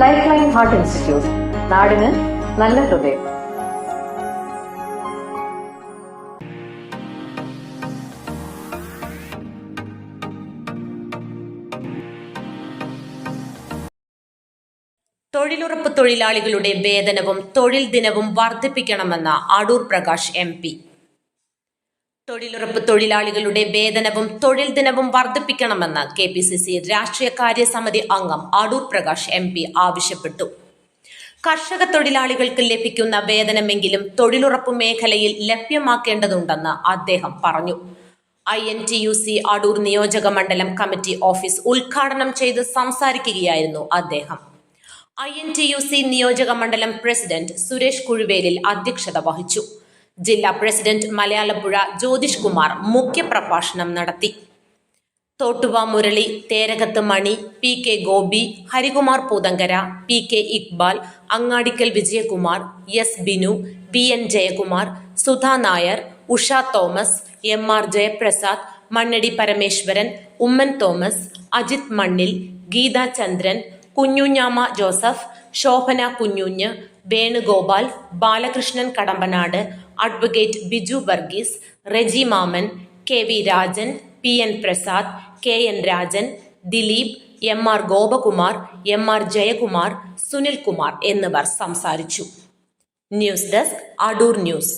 Life line heart institute നാടിന് നല്ല ഹൃദയം. തൊഴിലുറപ്പ് തൊഴിലാളികളുടെ വേതനവും തൊഴിൽ ദിനവും വർദ്ധിപ്പിക്കണമെന്ന് അടൂർ പ്രകാശ് എം പി. തൊഴിലുറപ്പ് തൊഴിലാളികളുടെ വേതനവും തൊഴിൽ ദിനവും വർദ്ധിപ്പിക്കണമെന്ന് കെ പി സി സി രാഷ്ട്രീയ സമിതി അംഗം അടൂർ പ്രകാശ് എം പി ആവശ്യപ്പെട്ടു. കർഷക തൊഴിലാളികൾക്ക് ലഭിക്കുന്ന വേതനമെങ്കിലും തൊഴിലുറപ്പ് മേഖലയിൽ ലഭ്യമാക്കേണ്ടതുണ്ടെന്ന് അദ്ദേഹം പറഞ്ഞു. I N T U C Adoor നിയോജക മണ്ഡലം കമ്മിറ്റി ഓഫീസ് ഉദ്ഘാടനം ചെയ്ത് സംസാരിക്കുകയായിരുന്നു അദ്ദേഹം. I N T U C നിയോജക മണ്ഡലം പ്രസിഡന്റ് സുരേഷ് കുഴുവേലിൽ അധ്യക്ഷത വഹിച്ചു. ജില്ലാ പ്രസിഡന്റ് മലയാളപ്പുഴ ജ്യോതിഷ് കുമാർ മുഖ്യപ്രഭാഷണം നടത്തി. തോട്ടുവ മുരളി തേരകത്ത് മണി P K Gopi Harikumar Poothankara P K Iqbal Angadikkal Vijayakumar S Binu P N Jayakumar Sudha Nair Usha Thomas M R Jayaprasad Mannadi Parameswaran Oommen Thomas Ajith മണ്ണിൽ ഗീത ചന്ദ്രൻ കുഞ്ഞുഞ്ഞാമ ജോസഫ് ശോഭന കുഞ്ഞുഞ്ഞ് വേണുഗോപാൽ ബാലകൃഷ്ണൻ കടമ്പനാട് അഡ്വക്കേറ്റ് ബിജു വർഗീസ് റെജി മാമൻ K V Rajan P N Prasad K N Rajan Dileep M R Gopakumar M R Jayakumar Sunil Kumar എന്നിവർ സംസാരിച്ചു. News desk Adoor news.